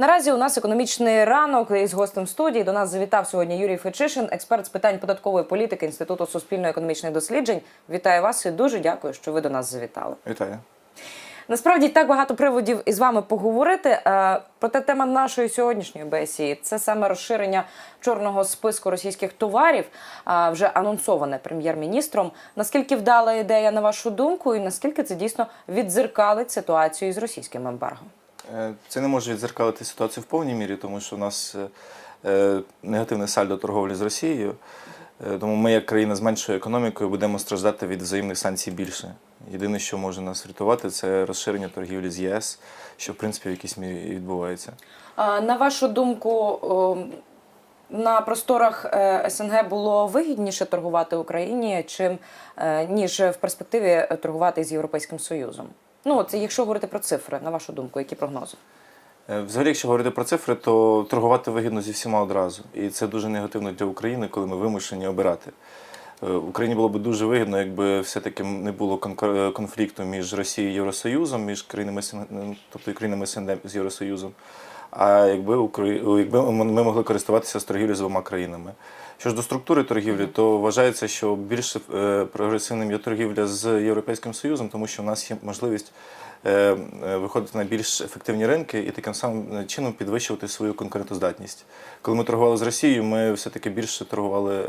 Наразі у нас економічний ранок із гостем студії. До нас завітав сьогодні Юрій Фечишин, експерт з питань податкової політики Інституту суспільно-економічних досліджень. Вітаю вас і дуже дякую, що ви до нас завітали. Вітаю. Насправді так багато приводів із вами поговорити. Е, Проте тема нашої сьогоднішньої бесії це саме розширення чорного списку російських товарів, вже анонсоване прем'єр-міністром. Наскільки вдала ідея на вашу думку, і наскільки це дійсно віддзеркалить ситуацію із російським ембарго? Е, Це не може відзеркалити ситуацію в повній мірі, тому що у нас е, е, негативне сальдо торговлі з Росією. Тому ми, як країна з меншою економікою, будемо страждати від взаємних санкцій більше. Єдине, що може нас врятувати, це розширення торгівлі з ЄС, що в принципі в якійсь мірі відбувається. На вашу думку, на просторах СНГ було вигідніше торгувати Україні, чим ніж в перспективі торгувати з Європейським Союзом? Ну, це якщо говорити про цифри, на вашу думку, які прогнози? Е, Взагалі, якщо говорити про цифри, то торгувати вигідно зі всіма одразу. І це дуже негативно для України, коли ми вимушені обирати. Е, Україні було б дуже вигідно, якби все-таки не було е, конфлікту між Росією і Євросоюзом, між країнами тобто країнами СНД з Євросоюзом. А якби якби ми могли користуватися з торгівлі з двома країнами. Що ж до структури торгівлі, то вважається, що більш е, прогресивним є торгівля з Європейським Союзом, тому що в нас є можливість е, е, виходити на більш ефективні ринки і таким самим чином підвищувати свою конкурентоздатність. Коли ми торгували з Росією, ми все-таки більше торгували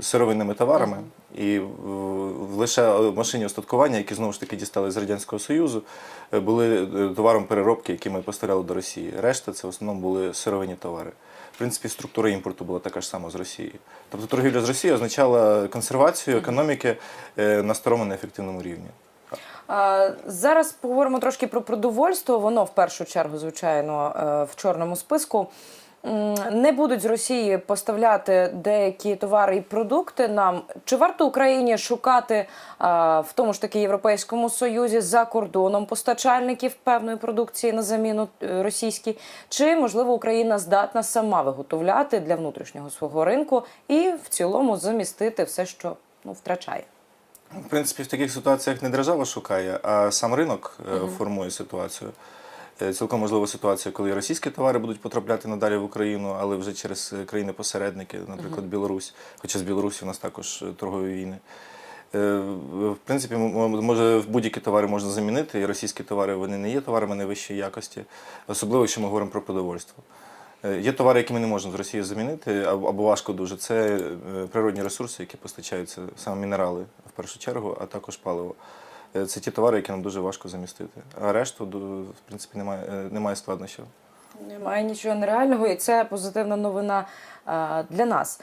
сировинними товарами. І лише машині остаткування, які знову ж таки дістали з Радянського Союзу, е, були е, товаром переробки, які ми поставляли до Росії. Решта це в основному були сировинні товари. В принципі, структура імпорту була така ж сама з Росії. Тобто торгівля з Росією означала консервацію економіки е, на старому неефективному рівні. Зараз поговоримо трошки про продовольство. Воно в першу чергу, звичайно, е, в чорному списку. Не будуть з Росії поставляти деякі товари і продукти нам. Чи варто Україні шукати в тому ж таки Європейському Союзі за кордоном постачальників певної продукції на заміну е, російській? Чи можливо Україна здатна сама виготовляти для внутрішнього свого ринку і в цілому замістити все, що ну, втрачає? В принципі, в таких ситуаціях не держава шукає, а сам ринок е, формує ситуацію. Е, Цілком можлива ситуація, коли російські товари будуть потрапляти надалі в Україну, але вже через е, країни-посередники, наприклад, Білорусь, хоча з Білорусі у нас також е, торгові війни. В принципі, може будь-які товари можна замінити, і російські товари вони не є товарами найвищої якості, особливо якщо ми говоримо про продовольство. Є товари, які ми не можемо з Росії замінити, або важко дуже. Це природні ресурси, які постачаються, саме мінерали в першу чергу, а також паливо. Е, Це ті товари, які нам дуже важко замістити. А решту, в принципі, немає, е, немає складнощів. Немає нічого нереального, і це позитивна новина а, для нас.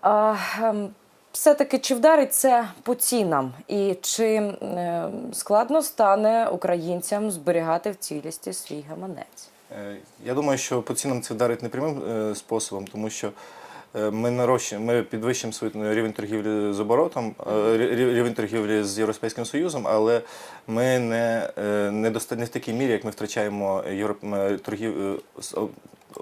А, ем, все-таки чи вдарить це по цінам, і чи е, складно стане українцям зберігати в цілісті свій гаманець? Я думаю, що по цінам це вдарить непрямим способом, тому що ми нарощуємо, ми підвищимо свій рівень торгівлі з оборотом, е, рівень торгівлі з Європейським Союзом, але ми не, е, не, доста- не в такій мірі, як ми втрачаємо європ... торгів... е,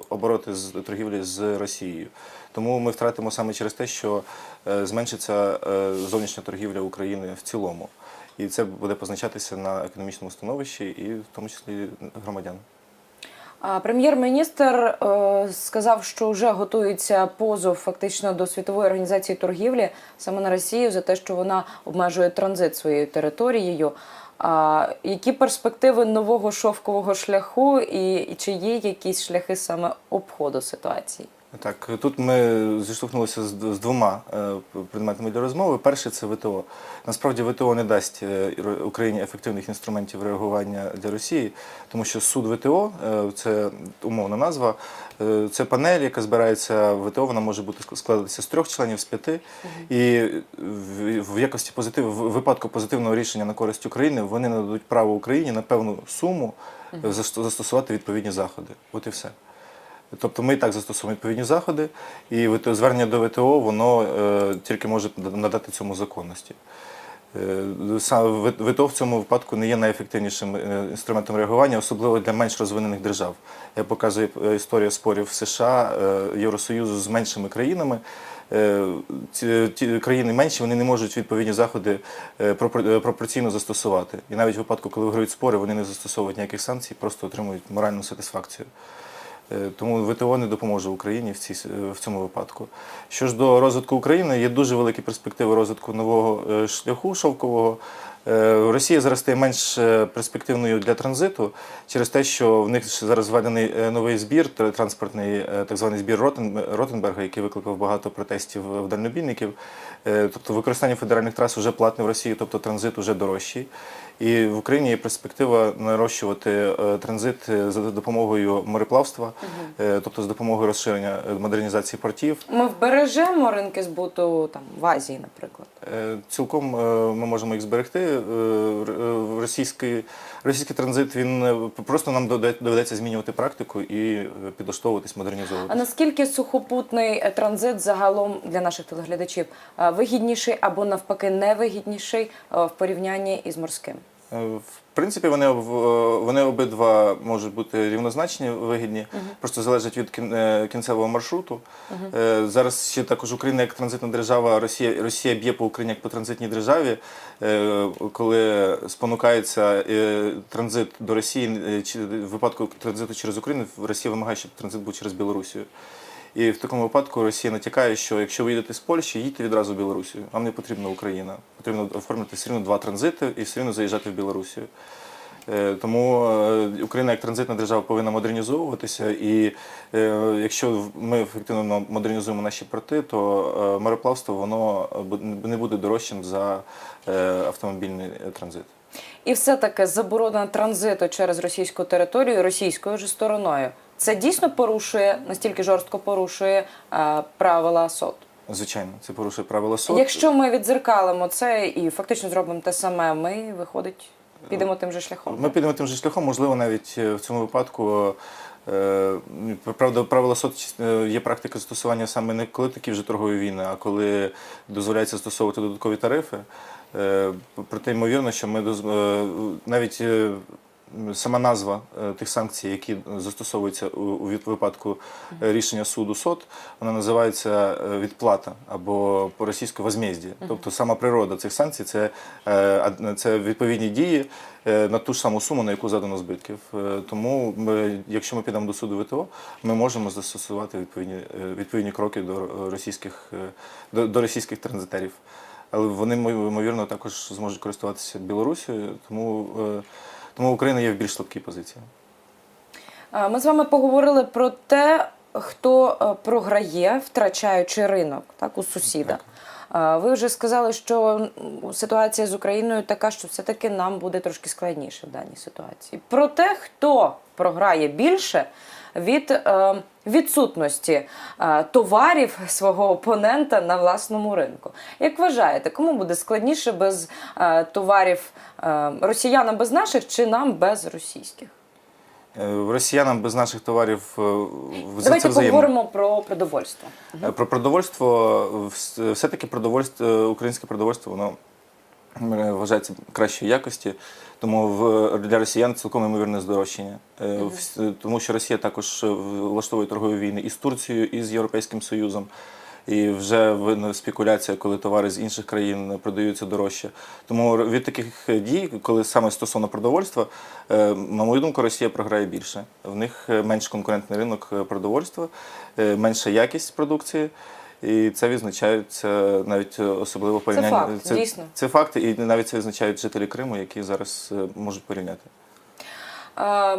обороти з торгівлі з Росією. Тому ми втратимо саме через те, що е, зменшиться е, зовнішня торгівля України в цілому. І це буде позначатися на економічному становищі і в тому числі громадян. Прем'єр-міністр е, сказав, що вже готується позов фактично до світової організації торгівлі саме на Росію за те, що вона обмежує транзит своєю територією. Які перспективи нового шовкового шляху, і чи є якісь шляхи саме обходу ситуації? Так, тут ми зіштовхнулися з, з двома е, предметами для розмови. Перший це ВТО. Насправді ВТО не дасть е, Україні ефективних інструментів реагування для Росії, тому що суд ВТО е, це умовна назва. е, Це панель, яка збирається в ВТО, вона може бути складатися з трьох членів, з п'яти. І в, в якості позитив, в випадку позитивного рішення на користь України вони нададуть право Україні на певну суму засто- застосувати відповідні заходи. От і все. Тобто ми і так застосовуємо відповідні заходи, і звернення до ВТО воно е, тільки може надати цьому законності. Е, ВТО в цьому випадку не є найефективнішим е, інструментом реагування, особливо для менш розвинених держав. Як показує е, історія спорів США, Євросоюзу з меншими країнами, ті країни менші, вони не можуть відповідні заходи пропор- пропорційно застосувати. І навіть в випадку, коли виграють спори, вони не застосовують ніяких санкцій, просто отримують моральну сатисфакцію. Е, Тому ВТО не допоможе Україні в, цій, е, в цьому випадку. Що ж до розвитку України, є дуже великі перспективи розвитку нового е, шляху шовкового. Е, Росія зараз стає менш е, перспективною для транзиту через те, що в них зараз введений е, новий збір, транспортний так званий збір Ротен- Ротенберга, який викликав багато протестів в дальнобійників. Тобто використання федеральних трас вже платне в Росії, тобто транзит вже дорожчий. І в Україні є перспектива нарощувати транзит за допомогою мореплавства, тобто з допомогою розширення модернізації портів. Ми вбережемо ринки збуту там в Азії, наприклад. Е, Цілком е, ми можемо їх зберегти. Е, Російський, російський транзит він просто нам доведеться змінювати практику і підлаштовуватись, підлаштовуватись, А наскільки сухопутний транзит загалом для наших телеглядачів вигідніший або навпаки невигідніший в порівнянні із морським? Е, В принципі, вони, е, вони обидва можуть бути рівнозначні, вигідні, просто залежать від е, кінцевого маршруту. Е, Зараз ще також Україна як транзитна держава, Росія, Росія б'є по Україні як по транзитній державі, коли спонукається транзит до Росії, чи в випадку транзиту через Україну, Росія вимагає, щоб транзит був через Білорусію. І в такому випадку Росія натякає, що якщо ви їдете з Польщі, їдьте відразу в Білорусію. Вам не потрібна Україна. Потрібно оформити все рівно два транзити і все рівно заїжджати в Білорусію. Е, Тому е, Україна як транзитна держава повинна модернізовуватися. І е, якщо ми ефективно модернізуємо наші порти, то мореплавство воно не буде дорожчим за автомобільний транзит. І все-таки заборона транзиту через російську територію російською ж стороною. Це дійсно порушує настільки жорстко порушує е, правила СОТ. Звичайно, це порушує правила СОТ. Якщо ми відзеркалимо це і фактично зробимо те саме, ми виходить, підемо тим же шляхом. Ми підемо тим же шляхом, можливо, навіть е, в цьому випадку. е, Правда, правила СОТ е, є практика застосування саме не коли такі вже торгові війни, а коли дозволяється застосовувати додаткові тарифи. Е, Проте ймовірно, що ми е, навіть е, сама назва е, тих санкцій, які застосовуються у випадку е, рішення суду СОТ, вона називається е, відплата або по-російською возмездя. Тобто сама природа цих санкцій це, це відповідні дії на ту ж саму суму, на яку задано збитків. Тому ми, якщо ми підемо до суду ВТО, ми можемо застосувати відповідні, відповідні кроки до російських, до, до російських транзитерів. Але вони ймо- ймовірно також зможуть користуватися Білорусією, тому, тому Україна є в більш слабкій позиції. Ми з вами поговорили про те, хто е, програє, втрачаючи ринок так, у сусіда. Так. Ви вже сказали, що ситуація з Україною така, що все-таки нам буде трошки складніше в даній ситуації. Про те, хто програє більше від е, відсутності е, товарів свого опонента на власному ринку. Як вважаєте, кому буде складніше без е, товарів е, росіянам без наших чи нам без російських? Росіянам без наших товарів Давайте це поговоримо про продовольство. Про продовольство, все-таки продовольство, е, українське продовольство, воно вважається кращої якості, тому в, для росіян цілком ймовірне здорожчання. Е, Тому що Росія також е, влаштовує торгові війни і з Турцією, і з Європейським Союзом. І вже видно спекуляція, коли товари з інших країн продаються дорожче. Тому від таких дій, коли саме стосовно продовольства, е, на мою думку, Росія програє більше. В них менш конкурентний ринок продовольства, менша якість продукції. І це відзначається навіть е, особливо порівняння. факт, дійсно. Це факти, і навіть це відзначають жителі Криму, які зараз е, можуть порівняти. А,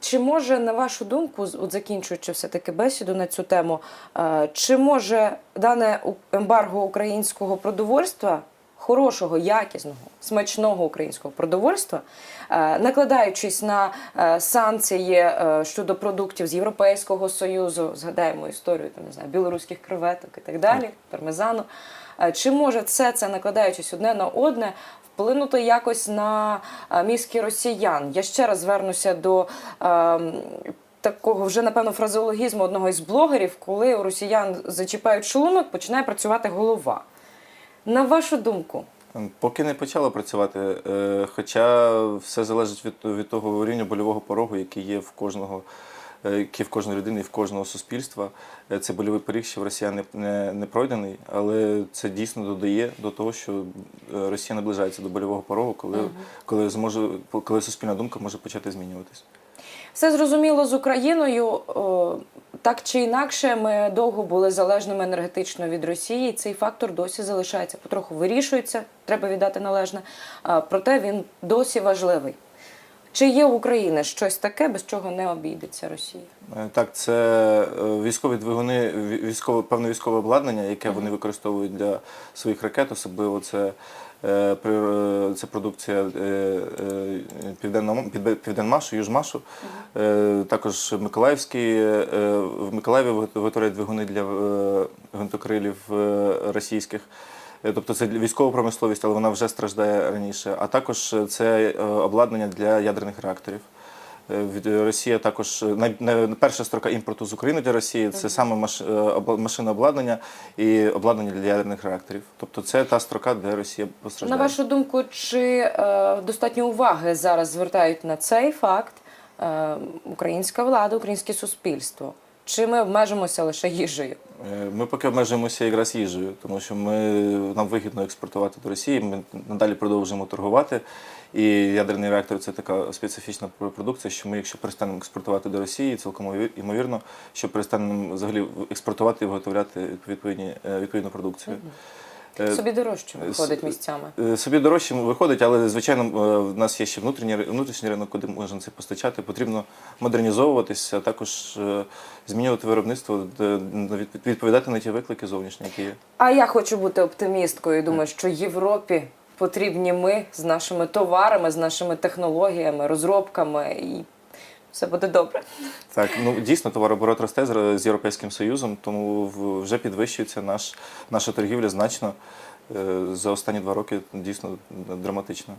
Чи може, на вашу думку, от закінчуючи все-таки бесіду на цю тему, е, чи може дане ембарго українського продовольства, хорошого, якісного, смачного українського продовольства, е, накладаючись на е, санкції е, щодо продуктів з Європейського Союзу, згадаємо історію там, не знаю, білоруських креветок і так далі, пармезану, чи може все це, накладаючись одне на одне, вплинути якось на мізки росіян. Я ще раз звернуся до е, такого вже напевно фразеологізму одного із блогерів, коли у росіян зачіпають шлунок, починає працювати голова. На вашу думку, Поки не почало працювати, е, хоча все залежить від, від того рівня больового порогу, який є в кожного е, який в кожної людини і в кожного суспільства. Е, Це больовий поріг, ще в росіян не, не, не пройдений, але це дійсно додає до того, що Росія наближається до больового порогу, коли, коли зможе, коли суспільна думка може почати змінюватись. Все зрозуміло з Україною. Так чи інакше, ми довго були залежними енергетично від Росії. і Цей фактор досі залишається. Потроху вирішується, треба віддати належне. Проте він досі важливий. Чи є у України щось таке, без чого не обійдеться Росія? Е, Так, це е, військові двигуни, військове, певне військове обладнання, яке вони використовують для своїх ракет, особливо це, е, це продукція е, е, Південного- Півде- Південмашу, Южмашу. Е, Також Миколаївський, е, в Миколаєві виготовляють двигуни для е, гвинтокрилів російських. Тобто це військова промисловість, але вона вже страждає раніше. А також це обладнання для ядерних реакторів. Е, Росія також е, перша строка імпорту з України для Росії це саме маш, е, машинне обладнання і обладнання для ядерних реакторів. Тобто це та строка, де Росія На вашу думку, чи е, достатньо уваги зараз звертають на цей факт е, українська влада, українське суспільство? Чи ми обмежимося лише їжею? Е, Ми поки обмежуємося якраз їжею, тому що ми, нам вигідно експортувати до Росії. Ми надалі продовжуємо торгувати. І ядерний реактор це така специфічна продукція, що ми, якщо перестанемо експортувати до Росії, цілком ймовірно, що перестанемо взагалі експортувати і виготовляти відповідні, е, відповідну продукцію. Е, Собі дорожче виходить місцями. Е, Собі дорожче виходить, але звичайно е, в нас є ще внутрішній внутрішній ринок, куди можна це постачати. Потрібно модернізовуватися, а також е, змінювати виробництво, відповідати на ті виклики зовнішні, які є. А я хочу бути оптимісткою. і Думаю, що Європі потрібні ми з нашими товарами, з нашими технологіями, розробками, і все буде добре. Так, ну дійсно товарооборот росте з, з Європейським Союзом, тому вже підвищується наш, наша торгівля значно. Е, За останні два роки дійсно драматично.